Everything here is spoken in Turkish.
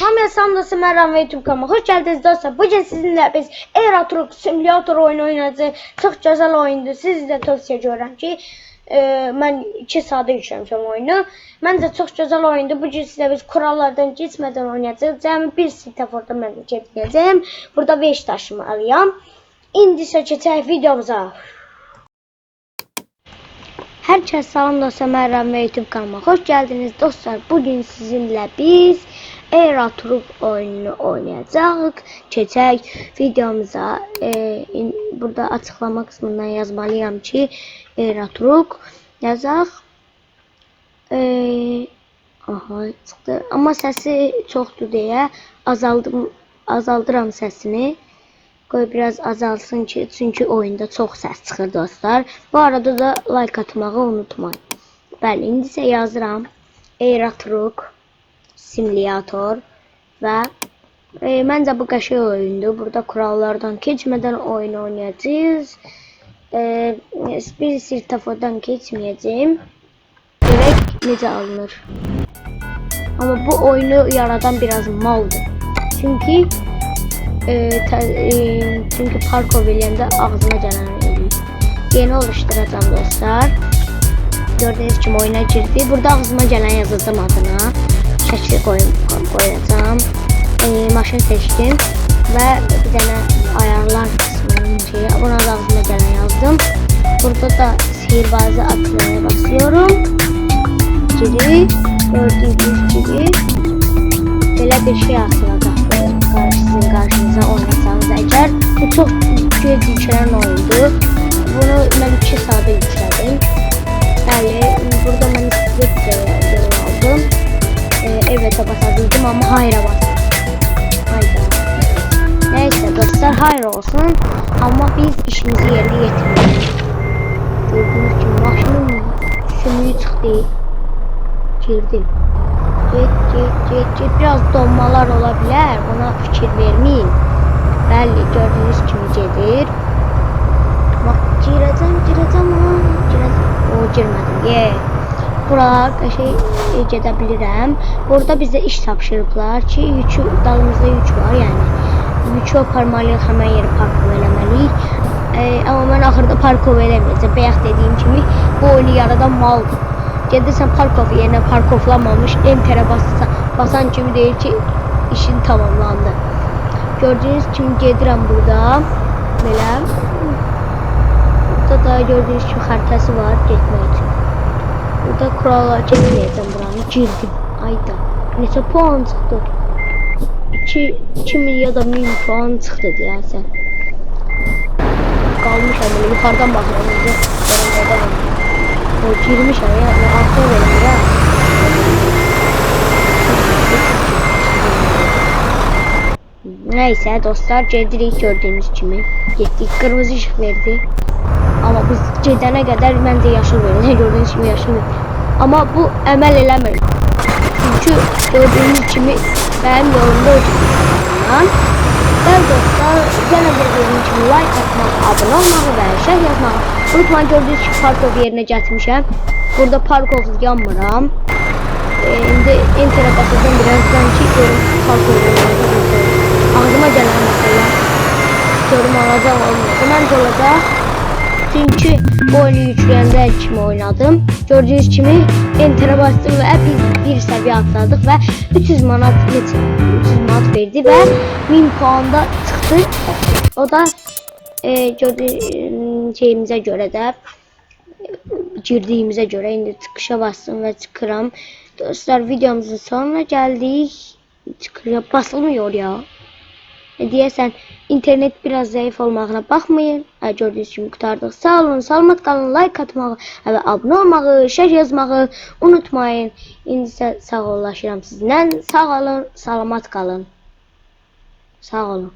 Hamıya samdası Meram ve YouTube kanalıma hoş geldiniz dostlar. Bugün sizinle biz Era Truck Simulator oyunu oynayacağız. Çok güzel oyundu. Siz de tavsiye ediyorum ki e, ben 2 saate yüklemişim oyunu. Bence çok güzel oyundu. Bugün size biz kurallardan geçmeden oynayacağız. Yani bir sitaforda ben geçmeyeceğim. Burada 5 taşımı alayım. İndi ise geçək videomuza. Herkese selam dostlar Meryem ve YouTube kanalıma hoş geldiniz dostlar. Bugün sizinle biz Era Truck oyununu oynayacağız. Keçək videomuza e, in, burada açıklama kısmından yazmalıyam ki Era Truck yazaq. E, aha çıxdı. Amma səsi çoxdur deyə azaldım azaldıram səsini. Qoy biraz azalsın ki, çünki oyunda çox səs çıxır dostlar. Bu arada da like atmağı unutmayın. Bəli, indi isə yazıram. Era Truck Simulator və e, məncə bu qəşəng oyundur. Burada kurallardan keçmədən oyun oynayacağız. E, bir sirtafodan keçməyəcəyim. Görək necə alınır. Ama bu oyunu yaradan biraz maldır. Çünkü e, e, çünkü parkur bilende ağzına eləyir. Yeni oluşturacağım dostlar. Gördüğünüz gibi oyuna girdi. Burada ağzıma gelen yazacağım adına. Şəkil koy koyacağım. E, maşın seçtim. Ve bir tane ayarlar kısmının şeyi. Buna da ağzıma gelen yazdım. Burada da sihirbazı atmaya basıyorum. Geri gördüğünüz gibi böyle bir şey atılacak sizin karşınıza oynatsanız eğer bu çok göz yüklen oyundu bunu ben 2 saate yükledim yani burada script aldım ee, evet basabildim ama hayra bastım hayda neyse dostlar hayır olsun ama biz işimizi yerine getirmeyiz gördüğünüz gibi maşının sümüğü çıktı girdim Get get get get biraz donmalar olabilir. Buna fikir vermeyin. Belli gördüğünüz gibi gelir. Bak gireceğim gireceğim ha. Gireceğim. O girmedim. Ye. Bura şey e, gedebilirim. Burada bize iş tapşırıblar ki yükü dalımızda yük var yani. Yükü aparmalıyıq hemen yeri parkov eləməliyik. E, amma mən axırda parkov eləməyəcəm. Bayaq dediyim kimi bu oyunu yaradan maldır. Gelirsen parkov yerine parkovlamamış enter'e bassan, basan kimi değil ki işin tamamlandı. Gördüğünüz kimi gedirəm burada. Belə. Burada da gördüğünüz kimi xəritəsi var getmək üçün. Burada kurallar keçməyəcəm buranı. Girdim. Ayda. Neçə puan çıxdı? 2 2000 ya da 1000 puan çıxdı deyəsən. Qalmışam elə yuxarıdan baxıram. Görəm o girmiş ya ya arka verin ya. Neyse dostlar gedirik gördüğünüz kimi. Getdik kırmızı ışık verdi. Ama biz gedene kadar bence yaşıl verdi. gördüğünüz gibi yaşıl verdi. Ama bu emel eləmir. Çünkü gördüğünüz gibi benim yolumda ödülüyorum. Ben dostlar de dediğim gibi like atmak, abone olmağı ve şey yazmağı unutmayın gördüğünüz gibi parkov yerine getmişəm. Burada parkov yanmıram. Ee, indi enter'e basacağım birazdan ki görüm parkov Ağzıma gelen mesela görüm alacak olmuyorsa bence olacak. Çünkü bu oyunu yükləyəndə kimi oynadım. Gördüğünüz kimi enter'e bastım ve biz bir seviye atladık ve 300 manat 300 manat verdi ve 1000 puanda çıktı. O da e, gördüğünüz şeyimize göre de girdiğimize göre indi çıkışa bastım ve çıkıram. Dostlar videomuzun sonuna geldik. Çıkıyor basılmıyor ya. E, deyəsən internet biraz zəif olmağına baxmayın. E, gördüyünüz kimi qutardıq. Sağ olun, salamat qalın, like atmağı və abunə olmağı, şərh yazmağı unutmayın. İndi isə sağollaşıram sizlə. Sağ olun, salamat qalın. Sağ olun.